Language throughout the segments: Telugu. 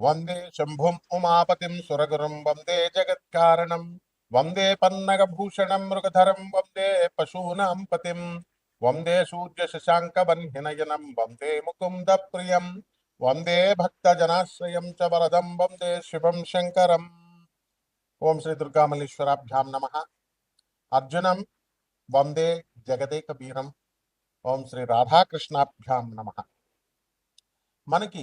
వందే శంభుం ఉమాపతిం సురగురుం వందే జగత్కారణం వందే పన్నగభూషణం మృగధరం వందే పశూనాం పతిం వందే సూర్య శశాంక వన్హినయనం వందే ముకుంద ప్రియం వందే భక్తజనాశ్రయం చ వరదం వందే శివం శంకరం ఓం శ్రీ దుర్గామల్లీశ్వరాభ్యాం నమ అర్జునం వందే జగదేక వీరం ఓం శ్రీ రాధాకృష్ణాభ్యాం నమ మనకి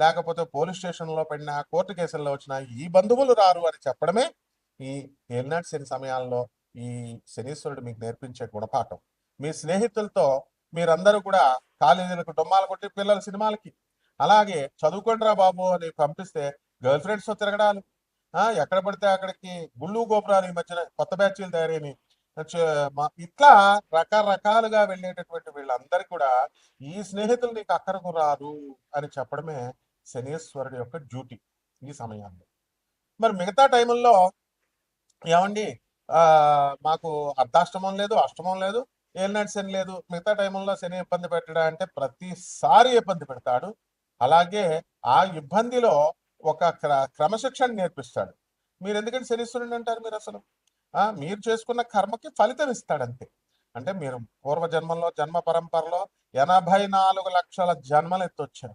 లేకపోతే పోలీస్ స్టేషన్లో పడినా కోర్టు కేసుల్లో వచ్చినా ఈ బంధువులు రారు అని చెప్పడమే ఈ ఏలినాటి శని సమయాల్లో ఈ శనీశ్వరుడు మీకు నేర్పించే గుణపాఠం. మీ స్నేహితులతో మీరందరూ కూడా కాలేజీలకు డొమ్మాలు కొట్టి పిల్లల సినిమాలకి అలాగే చదువుకోండిరా బాబు అని పంపిస్తే గర్ల్ ఫ్రెండ్స్తో తిరగడాలు. ఆ ఎక్కడ పడితే అక్కడికి గుళ్ళు గోపురాలు ఈ మధ్యన కొత్త బ్యాచ్లు తయారైనవి. ఇట్లా రకరకాలుగా వెళ్ళేటటువంటి వీళ్ళందరికీ కూడా ఈ స్నేహితులు నీకు అక్కడకు రాదు అని చెప్పడమే శనేశ్వరుడు యొక్క డ్యూటీ ఈ సమయాల్లో. మరి మిగతా టైముల్లో ఏమండి? ఆ మాకు అర్ధాష్టమం లేదు అష్టమం లేదు ఏలినాటి శని లేదు. మిగతా టైంలో శని ఇబ్బంది పెట్టడా అంటే ప్రతిసారి ఇబ్బంది పెడతాడు. అలాగే ఆ ఇబ్బందిలో ఒక క్ర క్రమశిక్షణ నేర్పిస్తాడు. మీరు ఎందుకంటే శనిశ్వరుడు అంటారు మీరు అసలు? ఆ మీరు చేసుకున్న కర్మకి ఫలితం ఇస్తాడంతే. అంటే మీరు పూర్వ జన్మంలో జన్మ పరంపరలో ఎనభై నాలుగు లక్షల జన్మలు ఎత్తొచ్చారు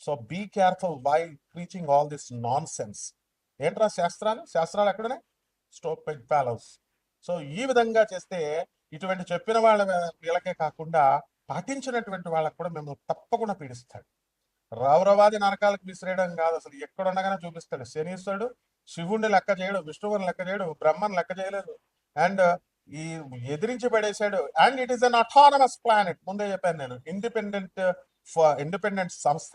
so be careful by preaching all this nonsense ఏంట్రా శాస్త్రాలు? శాస్త్రాలు ఎక్కడనే స్టోప్ పెగ్ ప్యాలౌస్ సో ఈ విధంగా చేస్తే ఇటువంటి చెప్పిన వాళ్ళ వీళ్ళకే కాకుండా పాటించినటువంటి వాళ్ళకు కూడా మిమ్మల్ని తప్పకుండా పీడిస్తాడు. రౌరవాది నరకాలకు విసిరేయడం కాదు అసలు. ఎక్కడుండగానే చూపిస్తాడు. శనీశ్వరుడు శివుణ్ణి లెక్క చేయడు విష్ణువుని లెక్క చేయడు బ్రహ్మని లెక్క చేయలేదు. అండ్ ఈ ఎదిరించి పడేశాడు. And it is an autonomous planet ముందే చెప్పాను నేను. ఇండిపెండెంట్ ఇండిపెండెంట్ uh, సంస్థ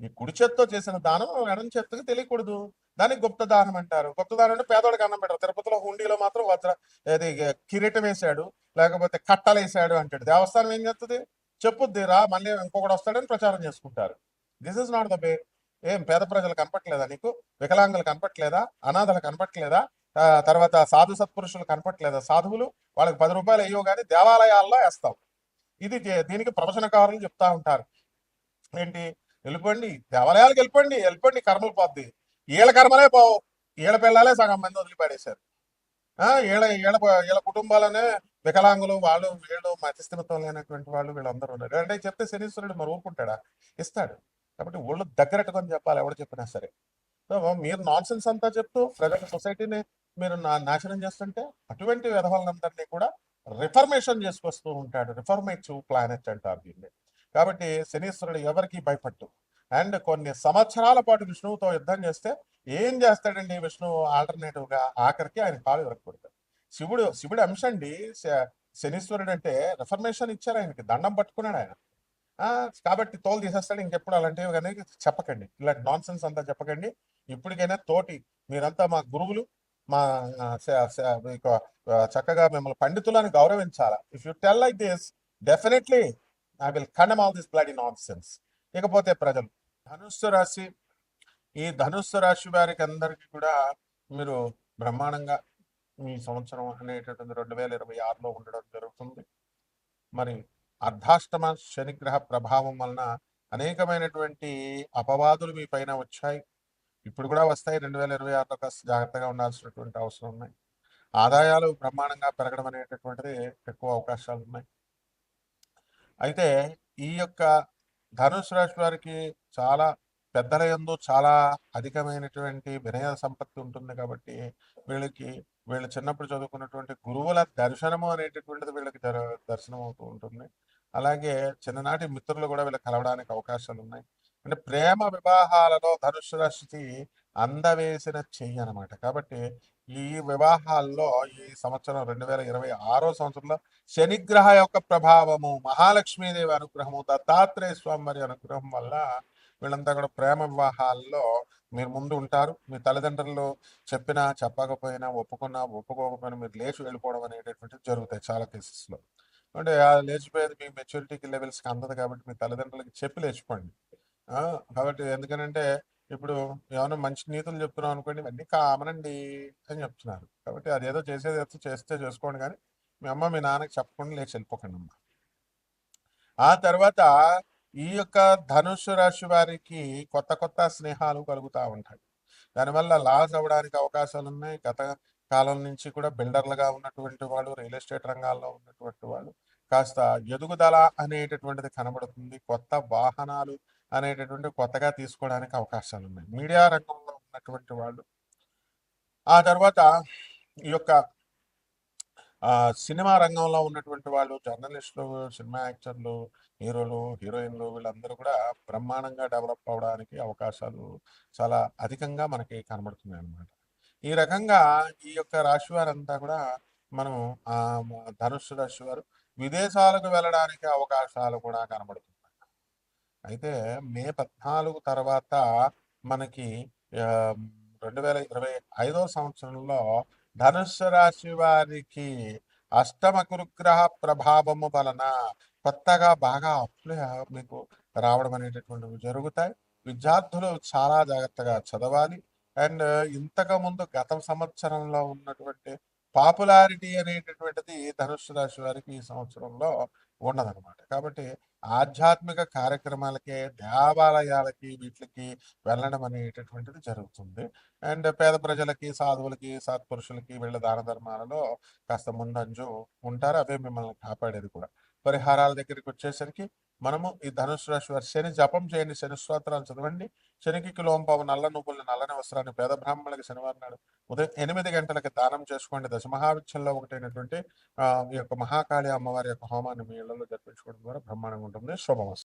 నీ కుడి చేత్తో చేసిన దానం ఎడం చేత్తకి తెలియకూడదు. దానికి గుప్త దానం అంటారు. గుప్త దానం అంటే పేదోడికి అన్నం పెట్టారు తిరుపతిలో హుండీలో మాత్రం వజ్ర ఇది కిరీటం వేసాడు లేకపోతే కట్టలు వేసాడు అంటాడు. దేవస్థానం ఏం చేస్తుంది చెప్పుద్ది రా మళ్ళీ ఇంకొకటి వస్తాడని ప్రచారం చేసుకుంటారు. This is not the way ఏం పేద ప్రజలు కనపట్లేదా నీకు? వికలాంగులు కనపట్లేదా? అనాథలు కనపట్లేదా? తర్వాత సాధు సత్పురుషులు కనపట్లేదా? సాధువులు వాళ్ళకి పది రూపాయలు అయ్యో కానీ దేవాలయాల్లో వేస్తాం. ఇది దీనికి ప్రవచనకారులు చెప్తా ఉంటారు. ఏంటి? వెళ్ళిపోండి. దేవాలయాలకు వెళ్ళిపోండి. వెళ్ళిపోండి. కర్మలు పోద్ది. ఈళ్ళ కర్మలే పోవు. ఈళ్ళ పిల్లలే సగం మంది వదిలిపడేశారు. ఆ ఈళ్ళ ఈళ్ళ ఈళ్ళ కుటుంబాలనే వికలాంగులు వాళ్ళు వీళ్ళు మధ్యస్థిమితం లేనటువంటి వాళ్ళు వీళ్ళందరూ ఉన్నారు. అంటే చెప్తే శనీశ్వరుడు మరి ఊరుకుంటాడా? ఇస్తాడు. కాబట్టి ఒళ్ళు దగ్గరట్టుకొని చెప్పాలి. ఎవడు చెప్పినా సరే. మీరు నాన్ సెన్స్ అంతా చెప్తూ ప్రజల సొసైటీని మీరు నా- నాశనం చేస్తుంటే అటువంటి విధవాళ్ళందరినీ కూడా రిఫర్మేషన్ చేసుకొస్తూ ఉంటాడు. రిఫర్మేటివ్ ప్లానెట్ అంటారు దీన్ని. కాబట్టి శనీశ్వరుడు ఎవరికి భయపట్టు అండ్ కొన్ని సంవత్సరాల పాటు విష్ణువుతో యుద్ధం చేస్తే ఏం చేస్తాడండి విష్ణువు ఆల్టర్నేటివ్గా ఆఖరికి ఆయన కాలు విరగకూడదు. శివుడు శివుడు అంశ అండి శ- శనీశ్వరుడు అంటే రిఫర్మేషన్ ఇచ్చారు ఆయనకి దండం పట్టుకున్నాడు ఆయన. కాబట్టి తోలు తీసేస్తాడు ఇంకెప్పుడు అలాంటివి కానీ చెప్పకండి. ఇలాంటి నాన్ సెన్స్ అంతా చెప్పకండి. ఇప్పటికైనా తోటి మీరంతా మా గురువులు మా చక్కగా మిమ్మల్ని పండితులను గౌరవించాలా. If you tell like this definitely I will condemn all this in nonsense ఇకపోతే ప్రజలు ధనుస్సు రాశి ఈ ధనుస్సు రాశి వారికి అందరికీ కూడా మీరు బ్రహ్మాండంగా ఈ సంవత్సరం అనేటటువంటి రెండు వేల ఇరవై ఆరులో ఉండడం జరుగుతుంది. మరి అర్ధాష్టమ శనిగ్రహ ప్రభావం వలన అనేకమైనటువంటి అపవాదులు మీ పైన వచ్చాయి. ఇప్పుడు కూడా వస్తాయి. రెండు వేల ఇరవై ఆరులో కాస్త జాగ్రత్తగా ఉండాల్సినటువంటి అవసరం ఉన్నాయి. ఆదాయాలు బ్రహ్మాండంగా పెరగడం అనేటటువంటిది ఎక్కువ అవకాశాలు ఉన్నాయి. అయితే ఈ యొక్క ధనుసు రాశి వారికి చాలా పెద్దల యందు చాలా అధికమైనటువంటి వినయ సంపత్తి ఉంటుంది కాబట్టి వీళ్ళకి వీళ్ళు చిన్నప్పుడు చదువుకున్నటువంటి గురువుల దర్శనము అనేటటువంటిది వీళ్ళకి దర- దర్శనం అవుతూ ఉంటుంది. అలాగే చిన్ననాటి మిత్రులు కూడా వీళ్ళకి కలవడానికి అవకాశాలు ఉన్నాయి. అంటే ప్రేమ వివాహాలలో ధనుసు రాశికి అందవేసిన చెయ్యి అనమాట కాబట్టి ఈ వివాహాల్లో ఈ సంవత్సరం రెండు వేల ఇరవై ఆరో సంవత్సరంలో శనిగ్రహ యొక్క ప్రభావము మహాలక్ష్మీదేవి అనుగ్రహము దత్తాత్రేయ స్వామి వారి అనుగ్రహం వల్ల వీళ్ళంతా కూడా ప్రేమ వివాహాల్లో మీరు ముందు ఉంటారు. మీ తల్లిదండ్రులు చెప్పినా చెప్పకపోయినా ఒప్పుకున్నా ఒప్పుకోకపోయినా మీరు లేచి వెళ్ళిపోవడం అనేటటువంటిది జరుగుతాయి చాలా కేసెస్లో అంటే ఆ లేచిపోయేది మీ మెచ్యూరిటీకి లెవెల్స్కి అందదు కాబట్టి మీ తల్లిదండ్రులకి చెప్పి లేచిపోండి. కాబట్టి ఎందుకనంటే ఇప్పుడు ఏమైనా మంచి నీతులు చెప్తున్నాం అనుకోండి ఇవన్నీ కామనండి అని చెప్తున్నారు. కాబట్టి అదేదో చేసేది ఏదో చేస్తే చేసుకోండి కానీ మీ అమ్మ మీ నాన్నకి చెప్పకుండా లేచి వెళ్ళిపోకండి అమ్మ. ఆ తర్వాత ఈ యొక్క ధనుసు రాశి వారికి కొత్త కొత్త స్నేహాలు కలుగుతూ ఉంటాయి. దానివల్ల లాస్ అవ్వడానికి అవకాశాలు ఉన్నాయి. గత కాలం నుంచి కూడా బిల్డర్లుగా ఉన్నటువంటి వాళ్ళు రియల్ ఎస్టేట్ రంగాల్లో ఉన్నటువంటి వాళ్ళు కాస్త ఎదుగుదల అనేటటువంటిది కనబడుతుంది. కొత్త వాహనాలు అనేటటువంటి కొత్తగా తీసుకోవడానికి అవకాశాలు ఉన్నాయి మీడియా రంగంలో ఉన్నటువంటి వాళ్ళు ఆ తర్వాత ఈ యొక్క సినిమా రంగంలో ఉన్నటువంటి వాళ్ళు జర్నలిస్టులు సినిమా యాక్టర్లు హీరోలు హీరోయిన్లు వీళ్ళందరూ కూడా బ్రహ్మాండంగా డెవలప్ అవడానికి అవకాశాలు చాలా అధికంగా మనకి కనబడుతున్నాయి అన్నమాట ఈ రకంగా ఈ యొక్క రాశి వారంతా కూడా మనం ఆ ధనుస్సు రాశి వారు విదేశాలకు వెళ్ళడానికి అవకాశాలు కూడా కనబడుతున్నాయి. అయితే మే పద్నాలుగు తర్వాత మనకి రెండు వేల ఇరవై ఐదో సంవత్సరంలో ధనుస్సు రాశి వారికి అష్టమ గురుగ్రహ ప్రభావము వలన కొత్తగా బాగా అప్పులు మీకు రావడం అనేటటువంటివి జరుగుతాయి. విద్యార్థులు చాలా జాగ్రత్తగా చదవాలి. అండ్ ఇంతకు ముందు గత సంవత్సరంలో ఉన్నటువంటి పాపులారిటీ అనేటటువంటిది ధనుస్సు రాశి వారికి ఈ సంవత్సరంలో ఉండదన్నమాట కాబట్టి ఆధ్యాత్మిక కార్యక్రమాలకి దేవాలయాలకి వీటికి వెళ్ళడం అనేటటువంటిది జరుగుతుంది. అండ్ పేద ప్రజలకి సాధువులకి సత్పురుషులకి వీళ్ళ దాన ధర్మాలలో కాస్త ముందంజు ఉంటారు. అవే మిమ్మల్ని కాపాడేది కూడా. పరిహారాల దగ్గరికి వచ్చేసరికి మనము ఈ ధనుసు రాశి వారి శని జపం చేయండి శని స్తోత్రాలు చదవండి శనికి కిలోంపావు నల్ల నువ్వులు నల్లని వస్త్రాన్ని పేద బ్రాహ్మణులకి శనివారం నాడు ఉదయం ఎనిమిది గంటలకి దానం చేసుకోండి. దశమహావిచ్చల్లో ఒకటైనటువంటి ఆ, ఈ యొక్క మహాకాళి అమ్మవారి యొక్క హోమాన్ని మీ ఇళ్ళలో జరిపించుకోవడం ద్వారా బ్రహ్మాండంగా ఉంటుంది. శుభమస్తు.